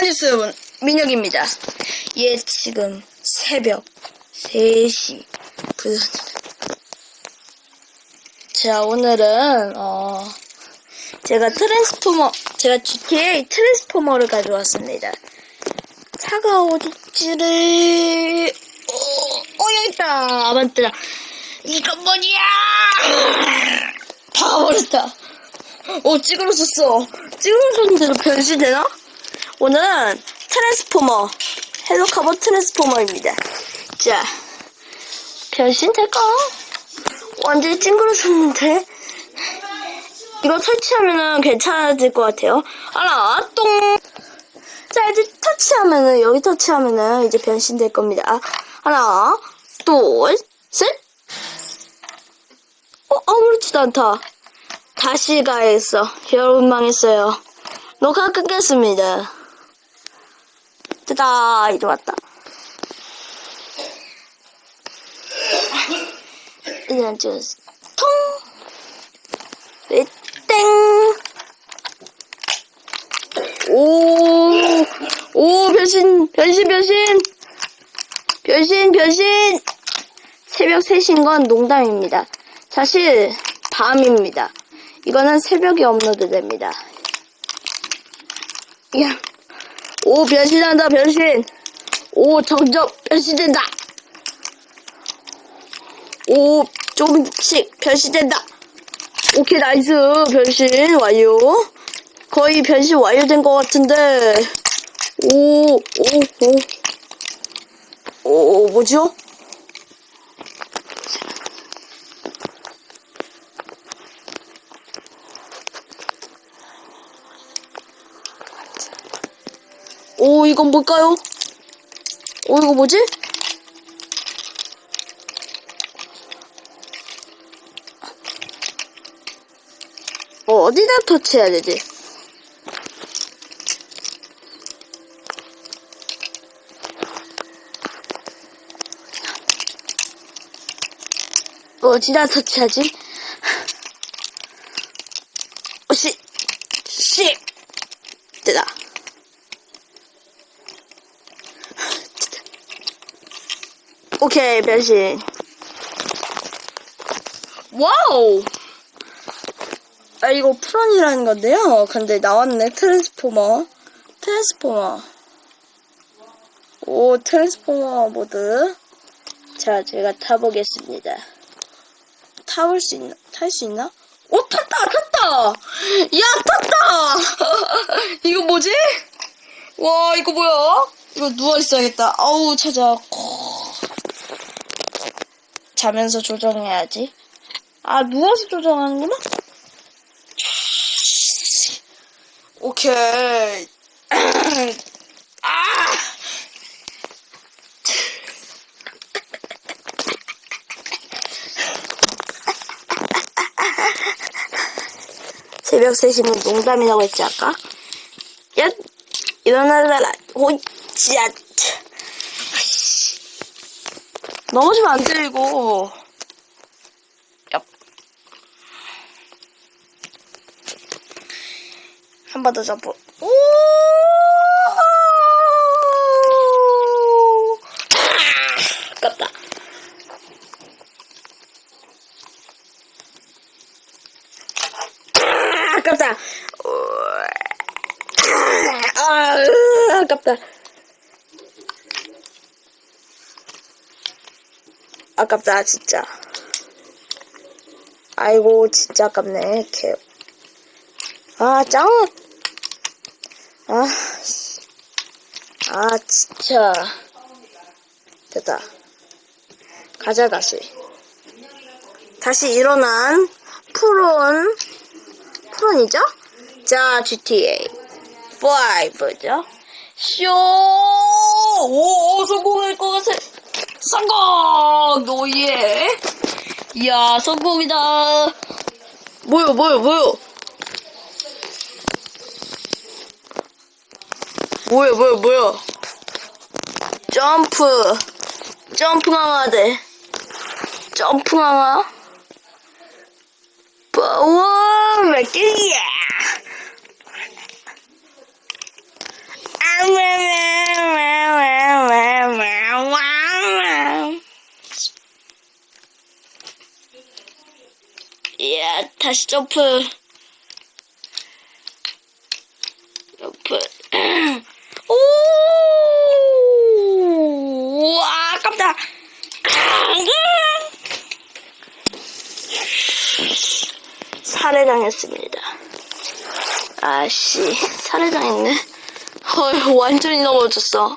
안녕하세요 여러분 민혁입니다. 예 지금 새벽 3시 부서입니다. 자 오늘은 어 제가 트랜스포머 제가 GTA 트랜스포머를 가져왔습니다. 차가 어딨지를 어, 어 여기 있다. 아반떼다. 이건 뭐냐 다 버렸다. 어 찌그러졌어. 찌그러졌는데도 변신되나? 오늘은 트랜스포머 헬로카보 트랜스포머입니다 자 변신 될까? 완전히 찡그러졌는데 이거 터치하면은 괜찮아질 것 같아요 하나 똥 자, 이제 터치하면은, 여기 터치하면은 이제 변신될 겁니다. 하나, 둘, 셋. 어, 아무렇지도 않다. 다시 가야겠어. 여러분 망했어요. 녹화 끊겠습니다. 뜨다, 이제 왔다. 이제 안 찍었어. 통! 네, 땡! 오, 오, 변신, 변신, 변신! 변신, 변신! 새벽 3시인 건 농담입니다. 사실, 밤입니다. 이거는 새벽에 업로드 됩니다. 야, 오, 변신한다, 변신! 오, 점점 변신된다! 오, 조금씩 변신된다! 오케이, 나이스, 변신 완료. 거의 변신 완료된 것 같은데. 오, 오, 오. 오, 뭐죠? 오, 이건 뭘까요? 오, 이거 뭐지? 어, 어디다 터치해야 되지? 어디다 터치하지? 어, 씨, 씨, 됐다. 오케이, 변신. 와우! 아, 이거 프론이라는 건데요. 근데 나왔네, 트랜스포머. 트랜스포머. 오, 트랜스포머 모드. 자, 제가 타보겠습니다. 타볼 수 있나? 탈 수 있나? 오, 탔다! 탔다! 야, 탔다! 이거 뭐지? 와, 이거 뭐야? 이거 누워있어야겠다. 아우, 찾아. 자면서 조정해야지. 아, 누워서 조정하는구나? 오케이. 아! 새벽 3시는 농담이라고 했지, 아까? 야, 일어나라, 호이치야. 넘어지면 안 돼, 이거. 얍. 한 번 더 점프. 오! 아깝다. 아, 아깝다. 아, 아깝다. 아깝다, 진짜. 아이고, 진짜 아깝네, 개. 아, 짱! 아, 씨. 아, 진짜. 됐다. 가자, 다시. 다시 일어난 프론, 프론이죠? 자, GTA 5죠? 쇼! 오. 성공! 노예! 이야, 성공이다. 뭐요, 뭐요, 뭐요? 뭐야, 뭐야, 뭐야? 점프. 점프 강화돼. 점프 강화. 파워 맥기야. 앙! 이 야, 다시 점프. 점프. 오! 우와, 아깝다. 살해당했습니다. 아씨, 살해당했네. 헐, 완전히 넘어졌어.